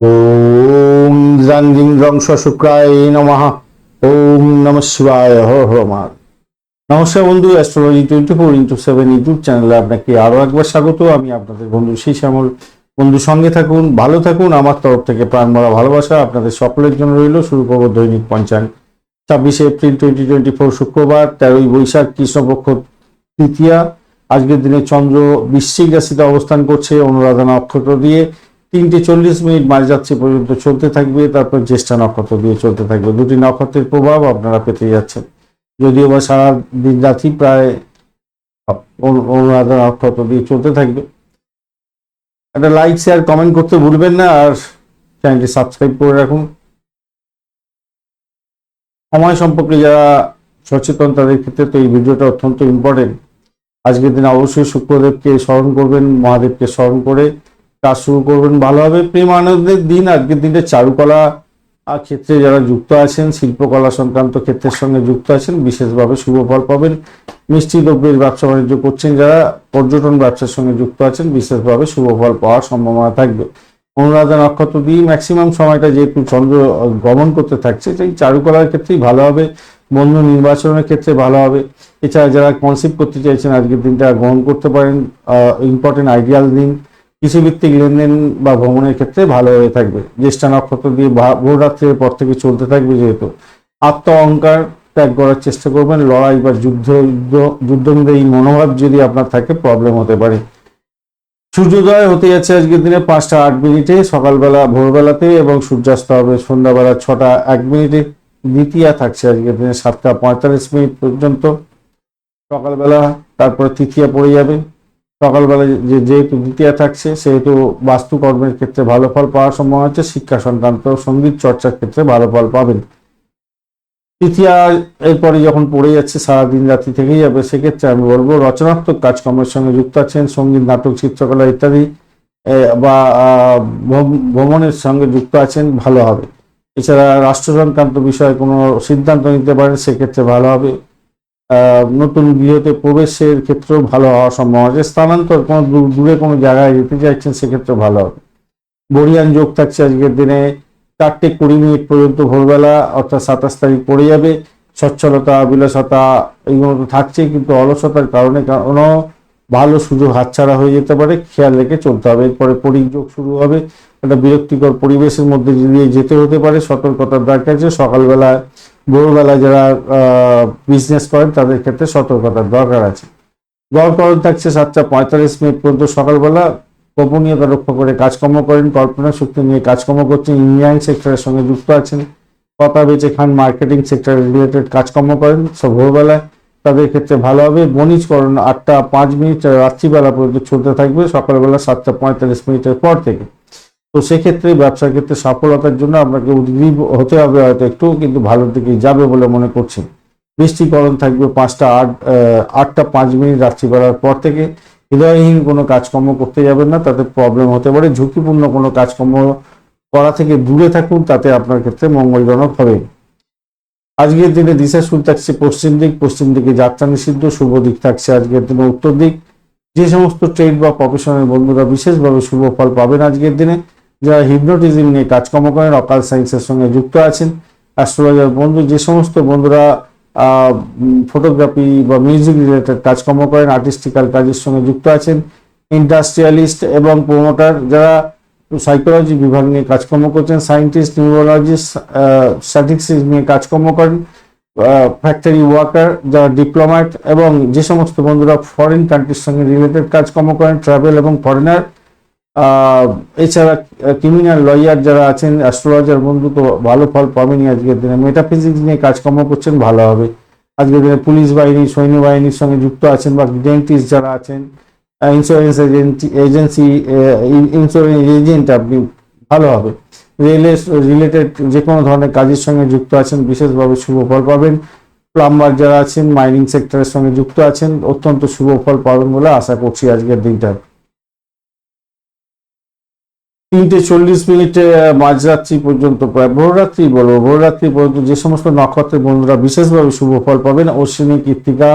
ওম জানজিং রং শুক্রায় নমঃ। ওম নম শিবায় হর মা। নমস্কার বন্ধু, astrology twenty four into seven YouTube চ্যানেলে আপনাকে আরও একবার স্বাগত। আমি আপনাদের বন্ধু সেই শ্যামল বন্ধু, সঙ্গে থাকুন, ভালো থাকুন। আমার তরফ থেকে প্রাণ ভরা ভালোবাসা আপনাদের সকলের জন্য রইল। শুরু করব দৈনিক পঞ্চাঙ্গ। ছাব্বিশে এপ্রিল টোয়েন্টি টোয়েন্টি ফোর, শুক্রবার, তেরোই বৈশাখ, কৃষ্ণপক্ষ তৃতীয়া। আজকের দিনে চন্দ্র বৃশ্চিক রাশিতে অবস্থান করছে। অনুরাধা নক্ষত্র দিয়ে তিনটে চল্লিশ মিনিট মাঝরাত্রি পর্যন্ত চলতে থাকবে, তারপর জ্যেষ্ঠা নক্ষত্র দিয়ে চলতে থাকবে। দুটি নক্ষত্রের প্রভাব আপনারা পেতে যাচ্ছেন। যদিও বা সারা দিন রাত্রি প্রায় অনু- অনুরাধা নক্ষত্র দিয়ে চলতে থাকবে। একটা লাইক শেয়ার কমেন্ট করতে ভুলবেন না, আর চ্যানেলটি সাবস্ক্রাইব করে রাখুন। সময় সম্পর্কে যারা সচেতন, তাদের ক্ষেত্রে তো এই ভিডিওটা অত্যন্ত ইম্পর্টেন্ট আজকের দিনে অবশ্যই শুক্রদেবকে স্মরণ করবেন, মহাদেবকে স্মরণ করে কাজ শুরু করবেন ভালোভাবে। প্রেম আনন্দের দিন আজকের দিনে চারুকলা ক্ষেত্রে যারা যুক্ত আছেন, শিল্পকলা সংক্রান্ত ক্ষেত্রের সঙ্গে যুক্ত আছেন, বিশেষভাবে শুভ ফল পাবেন। মিষ্টি দ্রব্যের ব্যবসা বাণিজ্য করছেন যারা, পর্যটন ব্যবসার সঙ্গে যুক্ত আছেন, বিশেষভাবে শুভ ফল পাওয়ার সম্ভাবনা থাকবে। অনুরাধা নক্ষত্র দিয়ে ম্যাক্সিমাম সময়টা যেহেতু চন্দ্র গমন করতে থাকছে, সেই চারুকলার ক্ষেত্রেই ভালো হবে বন্ধু নির্বাচনের ক্ষেত্রে ভালো হবে এছাড়া যারা কনসেপ্ট করতে চাইছেন, আজকের দিনটা গ্রহণ করতে পারেন ইম্পর্টেন্ট আইডিয়াল দিন। কৃষিভিত্তিক লেনদেন বা ভ্রমণের ক্ষেত্রে ভালো হয়ে থাকবে। জ্যেষ্ঠা নক্ষত্র দিয়ে ভোররাত্রির পর থেকে চলতে থাকবে যেহেতু। আত্ম অহংকার ত্যাগ করার চেষ্টা করবেন, লড়াই বা যুদ্ধ যুদ্ধ এই মনোভাব যদি আপনার থাকে প্রবলেম হতে পারে। সূর্যোদয় হতে যাচ্ছে আজকের দিনে পাঁচটা আট মিনিটে, সকালবেলা, ভোরবেলাতে এবং সূর্যাস্ত হবে সন্ধ্যাবেলা ছটা এক মিনিটে। দ্বিতীয়া থাকছে আজকের দিনে সাতটা পঁয়তাল্লিশ মিনিট পর্যন্ত। সকালবেলা তারপরে তৃতীয়া পড়ে যাবে। সকালবেলা যে যেহেতু দ্বিতীয়া থাকছে, সেহেতু বাস্তুকর্মের ক্ষেত্রে ভালো ফল পাওয়ার সম্ভাবনা আছে, শিক্ষা সংক্রান্ত সংগীত চর্চার ক্ষেত্রে ভালো ফল পাবেন। তৃতীয়া এরপরে যখন পড়ে যাচ্ছে, সারাদিন রাত্রি থেকেই যাবে, সেক্ষেত্রে আমি বলব রচনাত্মক কাজকর্মের সঙ্গে যুক্ত আছেন, সংগীত, নাটক, চিত্রকলা ইত্যাদি বা ভ্রমণের সঙ্গে যুক্ত আছেন, ভালো হবে। এছাড়া রাষ্ট্র সংক্রান্ত বিষয়ে কোনো সিদ্ধান্ত নিতে পারেন, সেক্ষেত্রে ভালো হবে। নতুন গৃহতে প্রবেশের ক্ষেত্রেও ভালো হওয়া সম্ভব আছে। স্থানান্তর কোনো দূরে কোনো জায়গায় যেতে চাইছেন, সেক্ষেত্রে ভালো হবে। বরিয়ান যোগ থাকছে আজকের দিনে। চারটে কুড়ি মিনিট পর্যন্ত ভোরবেলা, অর্থাৎ সাতাশ তারিখ পড়ে যাবে। সচ্ছলতা, বিলাসতা এইগুলো তো থাকছেই, কিন্তু অলসতার কারণে কোনো ভালো সুযোগ হাতছাড়া হয়ে যেতে পারে। খেয়াল রেখে চলতে হবে। এরপরে পরিযোগ শুরু হবে। একটা বিরক্তিকর পরিবেশের মধ্যে দিয়ে যেতে হতে পারে। সতর্কতার দরকার আছে। সকালবেলা ভোরবেলা যারা বিজনেস করেন, তাদের ক্ষেত্রে সতর্কতার দরকার আছে। গড়করণ থাকছে সাতটা পঁয়তাল্লিশ মিনিট পর্যন্ত সকালবেলা। গোপনীয়তা রক্ষা করে কাজকর্ম করেন, কল্পনা শক্তি নিয়ে কাজকর্ম করছেন ইঞ্জিনিয়ারিং সেক্টরের সঙ্গে যুক্ত আছেন। কথা বেচে খান মার্কেটিং সেক্টর রিলেটেড কাজকর্ম করেন। সব ভোরবেলায় তাদের ক্ষেত্রে ভালো হবে। বণিজকরণ আটটা পাঁচ মিনিট, রাত্রিবেলা পর্যন্ত চলতে থাকবে। সকালবেলা সাতটা পঁয়তাল্লিশ মিনিটের পর থেকে। তো সেক্ষেত্রে ব্যবসার ক্ষেত্রে সফলতার জন্য আপনাকে উদ্গ্রীব হতে হবে হয়তো একটু, কিন্তু ভালোর দিকে যাবে বলে মনে করছি। বৃষ্টিকরণ থাকবে পাঁচটা আট আটটা পাঁচ মিনিট রাত্রি রাত্রিবেলার পর থেকে। হৃদয়হীন কোনো কাজকর্ম করতে যাবেন না, তাতে প্রবলেম হতে পারে। ঝুঁকিপূর্ণ কোনো কাজকর্ম করা থেকে দূরে থাকুন, তাতে আপনার ক্ষেত্রে মঙ্গলজনক হবে। আজকের দিনে দিশা শুরু থাকছে পশ্চিম দিক, পশ্চিম দিকে যাত্রা নিষিদ্ধ, শুভ দিক থাকছে আজকের দিনে উত্তর দিক। যে সমস্ত ট্রেড বা প্রফেশনাল বন্ধুরা বিশেষভাবে শুভ ফল পাবেন আজকের দিনে। যারা হিপনোটিজম নিয়ে কাজকর্ম করেন অকাল সায়েন্সের সঙ্গে যুক্ত আছেন অ্যাস্ট্রোলজার বন্ধু, যে সমস্ত বন্ধুরা ফটোগ্রাফি বা মিউজিক রিলেটেড কাজকর্ম করেন আর্টিস্টিক্যাল কাজের সঙ্গে যুক্ত আছেন ইন্ডাস্ট্রিয়ালিস্ট এবং প্রমোটার যারা সাইকোলজি বিভাগ নিয়ে কাজকর্ম করছেন সায়েন্টিস্ট নিউরোলজিস্ট স্ট্যাটিস্টিক্স নিয়ে কাজকর্ম করেন ফ্যাক্টরি ওয়ার্কার যারা ডিপ্লোম্যাট এবং যে সমস্ত বন্ধুরা ফরেন কান্ট্রির সঙ্গে রিলেটেড কাজকর্ম করেন ট্রাভেল এবং ফরেনার এছাড়া ক্রিমিনাল লয়ার যারা আছেন অ্যাস্ট্রোলজার বন্ধু তো ভালো ফল পাবেনই আজকের দিনে। মেটাফিজিক্স নিয়ে কাজকর্ম করছেন, ভালো হবে। আজকের দিনে পুলিশ বাহিনী সৈন্যবাহিনীর সঙ্গে যুক্ত আছেন বা ডেন্টিস্ট যারা আছেন insurance agency agency insurance agent আপনি ভালো হবে। রেলের রিলেটেড যে কোনো ধরনের কাজের সঙ্গে যুক্ত আছেন, বিশেষভাবে শুভ ফল পাবেন। প্লাম্বার যারা আছেন মাইনিং সেক্টরের সঙ্গে যুক্ত আছেন, অত্যন্ত শুভ ফল পাবেন বলে আশা করছি আজকের দিনটা তিনটে চল্লিশ মিনিটে মাঝরাত্রি পর্যন্ত, প্রায় ভোররাত্রি বলব, ভোররাত্রি পর্যন্ত যে সমস্ত নক্ষত্রের বন্ধুরা বিশেষভাবে শুভ ফল পাবেন, অশ্বিনী, কৃত্তিকা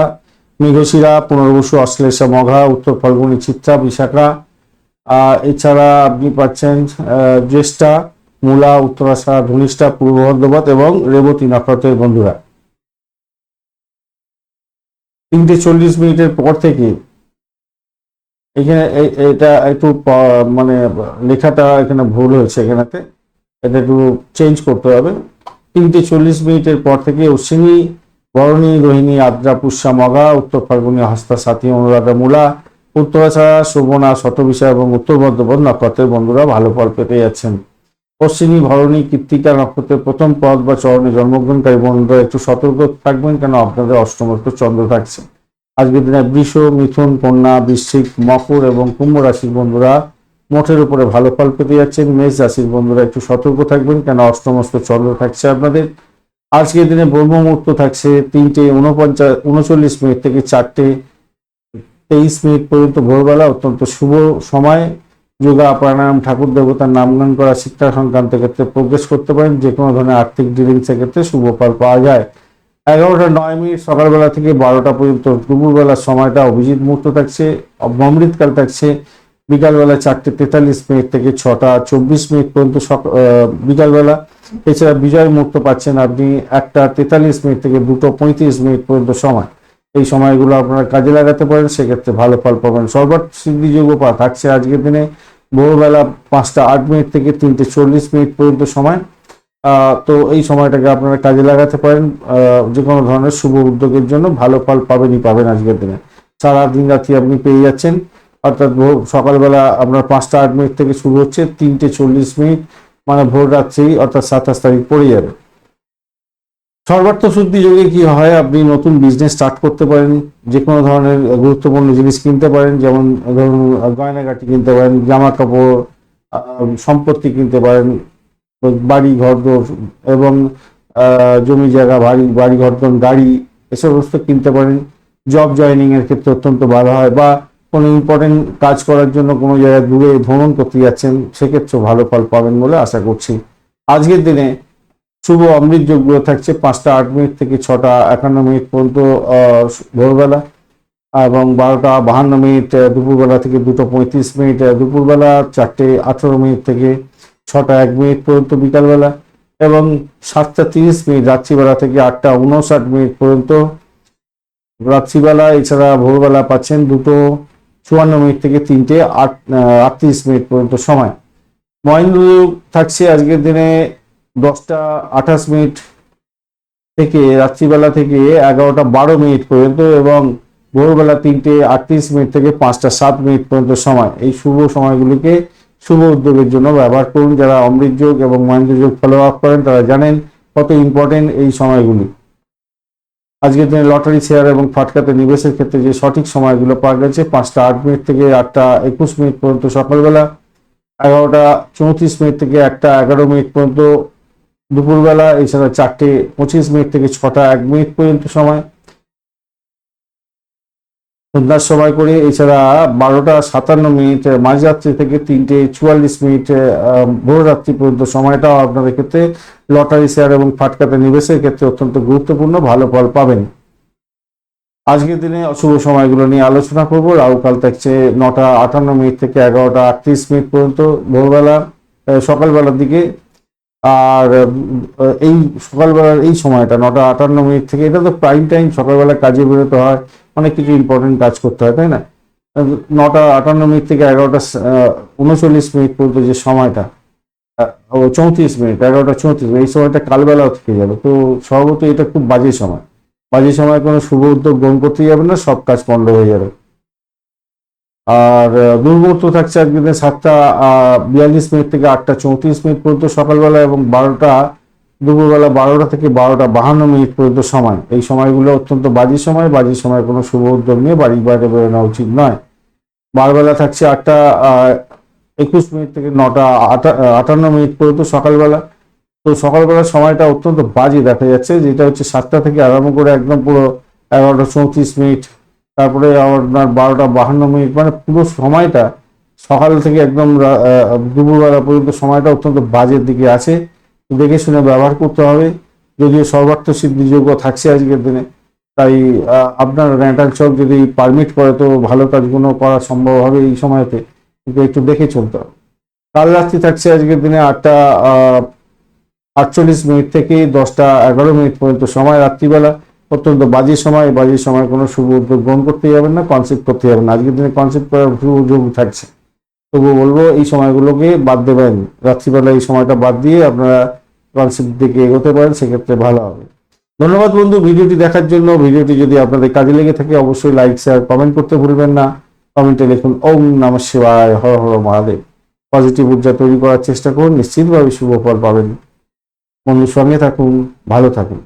মেঘশিরা পুনর্বসু, অশ্লেষা, মঘা, উত্তর ফলগুনি, চিত্রা, বিশাখা। এছাড়া আপনি পাচ্ছেন জ্যেষ্ঠা, মূলা উত্তরাশা ধনিষ্ঠা, পূর্ব বর্ধমান এবং রেবতী নক্ষত্রের বন্ধুরা। তিনটে চল্লিশ মিনিটের পর থেকে এখানে এটা একটু মানে লেখাটা এখানে ভুল হয়েছে এখানেতে। এটা একটু চেঞ্জ করতে হবে। তিনটে চল্লিশ মিনিটের পর থেকে অশ্বিনী, বরণী, রোহিণী, আদ্রা, পুষ্যা, মগা, উত্তর ফাল্গুনী হস্তা সাথী, অনুরাধা, মূলা উত্তরাছাড়া শোভনা শতবিশা এবং উত্তর বর্ধমান নক্ষত্রের বন্ধুরা ভালো ফল পেতে যাচ্ছেন। অশ্বিনী, ভরণী কৃত্তিকা নক্ষত্রের প্রথম পদ বা চরণে জন্মগ্রহণকারী বন্ধুরা একটু সতর্ক থাকবেন কেন? আপনাদের অষ্টমস্ত চন্দ্র থাকছে। আজকের দিনে বৃষ, মিথুন, কন্যা, বৃশ্চিক, মকর এবং কুম্ভ রাশির বন্ধুরা মোটের উপরে ভালো ফল পেতে যাচ্ছেন। মেষ রাশির বন্ধুরা একটু সতর্ক থাকবেন কেন অষ্টমস্ত চন্দ্র থাকছে আপনাদের। আজকের দিনে ব্রহ্ম মুহূর্ত থাকছে তিনটে উনপঞ্চাশ উনচল্লিশ মিনিট থেকে চারটে তেইশ মিনিট পর্যন্ত ভোরবেলা, অত্যন্ত শুভ সময়। যোগা, প্রাণায়াম, ঠাকুর দেবতার নামগান করা শিক্ষা সংক্রান্ত ক্ষেত্রে প্রোগ্রেস করতে পারেন। যে কোনো ধরনের আর্থিক ডিলিংসের ক্ষেত্রে শুভ ফল পাওয়া যায়। এগারোটা নয় মিনিট সকালবেলা থেকে বারোটা পর্যন্ত, দুপুরবেলার সময়টা অভিজিৎ মুহূর্ত থাকছে অমৃতকাল থাকছে, বিকালবেলা চারটে তেতাল্লিশ মিনিট থেকে ছটা চব্বিশ মিনিট পর্যন্ত বিকালবেলা। এছাড়া বিজয় মুহূর্ত পাচ্ছেন আপনি একটা তেতাল্লিশ মিনিট থেকে দুটো পঁয়ত্রিশ মিনিট পর্যন্ত সময়। এই সময়গুলো আপনারা কাজে লাগাতে পারেন, সেক্ষেত্রে ভালো ফল পাবেন। সর্বাত সিদ্ধিযোগ্য পা থাকছে আজকের দিনে। ভোরবেলা পাঁচটা আট মিনিট থেকে তিনটে চল্লিশ মিনিট পর্যন্ত সময়। তো এই সময়টাকে আপনারা কাজে লাগাতে পারেন। যে কোনো ধরনের শুভ উদ্যোগের জন্য ভালো ফল পাবেনই পাবেন আজকের দিনে। সারা দিন রাত্রি আপনি পেয়ে যাচ্ছেন। অর্থাৎ ভোর, সকালবেলা আপনার পাঁচটা আট মিনিট থেকে শুরু হচ্ছে, তিনটে চল্লিশ মিনিট মানে ভোর রাত্রি অর্থাৎ সাতাশ তারিখ পড়ে যাবে। সর্বার্থ শুদ্ধি যোগে কি হয়, আপনি নতুন বিজনেস স্টার্ট করতে পারেন, যে কোনো ধরনের গুরুত্বপূর্ণ জিনিস কিনতে পারেন, যেমন ধরুন গয়নাগাটি কিনতে পারেন জামা কাপড় সম্পত্তি কিনতে পারেন বাড়ি ঘর এবং জমি জায়গা, বাড়ি বাড়ি ঘর গাড়ি, এ সমস্ত কিনতে পারেন। জব জয়নিং এর ক্ষেত্রে অত্যন্ত ভালো হয় বা কোনো ইম্পর্টেন্ট কাজ করার জন্য কোনো জায়গায় দূরে ভ্রমণ করতে যাচ্ছেন, সেক্ষেত্রেও ভালো ফল পাবেন বলে আশা করছি। আজকের দিনে শুভ অমৃত যোগগুলো থাকছে পাঁচটা আট মিনিট থেকে ছটা একান্ন মিনিট পর্যন্ত ভোরবেলা এবং বারোটা বাহান্ন মিনিট দুপুরবেলা থেকে দুটো পঁয়ত্রিশ মিনিট দুপুরবেলা চারটে আঠেরো মিনিট থেকে ছটা এক মিনিট পর্যন্ত বিকালবেলা এবং সাতটা তিরিশ মিনিট রাত্রিবেলা থেকে আটটা উনষাট মিনিট পর্যন্ত রাত্রিবেলা, এছাড়া ভোরবেলা পাচ্ছেন দুটো চুয়ান্ন মিনিট থেকে তিনটে আট আটত্রিশ মিনিট পর্যন্ত সময়। মহেন্দ্র থাকছে আজকের দিনে দশটা আঠাশ মিনিট থেকে রাত্রিবেলা থেকে এগারোটা বারো মিনিট পর্যন্ত এবং ভোরবেলা তিনটে আটত্রিশ মিনিট থেকে পাঁচটা সাত মিনিট পর্যন্ত সময়। এই শুভ সময়গুলিকে শুভ উদ্যোগের জন্য ব্যবহার করুন। যারা অমৃত যোগ এবং মহেন্দ্র যোগ ফলো আপ করেন, তারা জানেন কত ইম্পর্টেন্ট এই সময়গুলি। আজকের দিনে লটারি শেয়ার এবং ফাটকাতে নিবেশের ক্ষেত্রে যে সঠিক সময়গুলো পাওয়া গেছে, পাঁচটা আট মিনিট থেকে আটটা একুশ মিনিট পর্যন্ত সকালবেলা, এগারোটা চৌত্রিশ মিনিট থেকে একটা এগারো মিনিট পর্যন্ত দুপুরবেলা, এছাড়া চারটে পঁচিশ মিনিট থেকে ছটা এক মিনিট পর্যন্ত সময়। সন্ধ্যার সময় করে, এছাড়া বারোটা সাতান্ন মিনিট মাঝরাত্রি থেকে তিনটে চুয়াল্লিশ মিনিট ভোররাত্রি পর্যন্ত সময়টাও আপনাদের ক্ষেত্রে লটারি শেয়ার এবং ফাটকাতে নিবেশের ক্ষেত্রে অত্যন্ত গুরুত্বপূর্ণ, ভালো ফল পাবেন। আজকের দিনে অশুভ সময়গুলো নিয়ে আলোচনা করব। রাহুকাল থাকছে নটা আটান্ন মিনিট থেকে এগারোটা আটত্রিশ মিনিট পর্যন্ত ভোরবেলা সকালবেলার দিকে। আর এই সকালবেলার এই সময়টা, নটা আটান্ন মিনিট থেকে, এটা তো প্রাইম টাইম সকালবেলা কাজে বেরোতে হয়। অনেক কিছু ইম্পর্টেন্ট কাজ করতে হয় তাই না? নটা আটান্ন মিনিট থেকে এগারোটা উনচল্লিশ মিনিট পর্যন্ত যে সময়টা চৌত্রিশ মিনিট এগারোটা চৌত্রিশ এই সময়টা কালবেলাও থেকে যাবে। তো সর্বত এটা খুব বাজে সময়। বাজে সময় কোনো শুভ উদ্যোগ গ্রহণ করতে যাবে না সব কাজ পণ্ড হয়ে যাবে। আর আহ, দুর্মুহূর্ত থাকছে একদিনে সাতটা বিয়াল্লিশ মিনিট থেকে আটটা চৌত্রিশ মিনিট পর্যন্ত সকালবেলা এবং বারোটা দুপুরবেলা বারোটা থেকে বারোটা বাহান্ন মিনিট পর্যন্ত সময়। এই সময়গুলো অত্যন্ত বাজে সময়। বাজে সময় কোনো শুভ উদ্যোগ নিয়ে বাড়ির বাইরে বেরোনো উচিত নয়। বারবেলা থাকছে আটটা একুশ মিনিট থেকে নটা, আটা- আটান্ন মিনিট পর্যন্ত সকালবেলা। তো সকালবেলার সময়টা অত্যন্ত বাজে দেখা যাচ্ছে, যেটা হচ্ছে সাতটা থেকে আরম্ভ করে একদম পুরো এগারোটা চৌত্রিশ মিনিট। তারপরে আপনার বারোটা বাহান্ন মিনিট মানে পুরো সময়টা সকাল থেকে একদম দুপুরবেলা পর্যন্ত সময়টা অত্যন্ত বাজের দিকে আছে। দেখে শুনে ব্যবহার করতে হবে। যদিও সর্বার্থ সিদ্ধিযোগ্য থাকছে আজকের দিনে। তাই আপনার রেন্টাল চক যদি পারমিট করে, তো ভালো কাজগুলো করা সম্ভব হবে এই সময়তে। কিন্তু একটু দেখে চলতে হবে। কাল রাত্রি থাকছে আজকের দিনে আটটা আটচল্লিশ মিনিট থেকে দশটা এগারো মিনিট পর্যন্ত সময় রাত্রিবেলা। অত্যন্ত বাজে সময়। বাজে সময় কোনো শুভ উদ্যোগ গ্রহণ করতে যাবেন না কনসেপ্ট করতে যাবেন না। আজকের দিনে কনসেপ্ট করার শুভ উদ্যোগ থাকছে। তবুও বলব, এই সময়গুলোকে বাদ দেবেন। রাত্রিবেলা এই সময়টা বাদ দিয়ে আপনারা কনসেপ্ট দিকে এগোতে পারেন, সেক্ষেত্রে ভালো হবে। ধন্যবাদ বন্ধু, ভিডিওটি দেখার জন্য। ভিডিওটি যদি আপনাদের কাজে লেগে থাকে, অবশ্যই লাইক শেয়ার কমেন্ট করতে ভুলবেন না। কমেন্টে লিখুন, ওম নম শিবায়, হর হর মহাদেব। পজিটিভ ঊর্জা তৈরি করার চেষ্টা করুন। নিশ্চিতভাবে শুভ ফল পাবেন। বন্ধুর সঙ্গে থাকুন, ভালো থাকুন।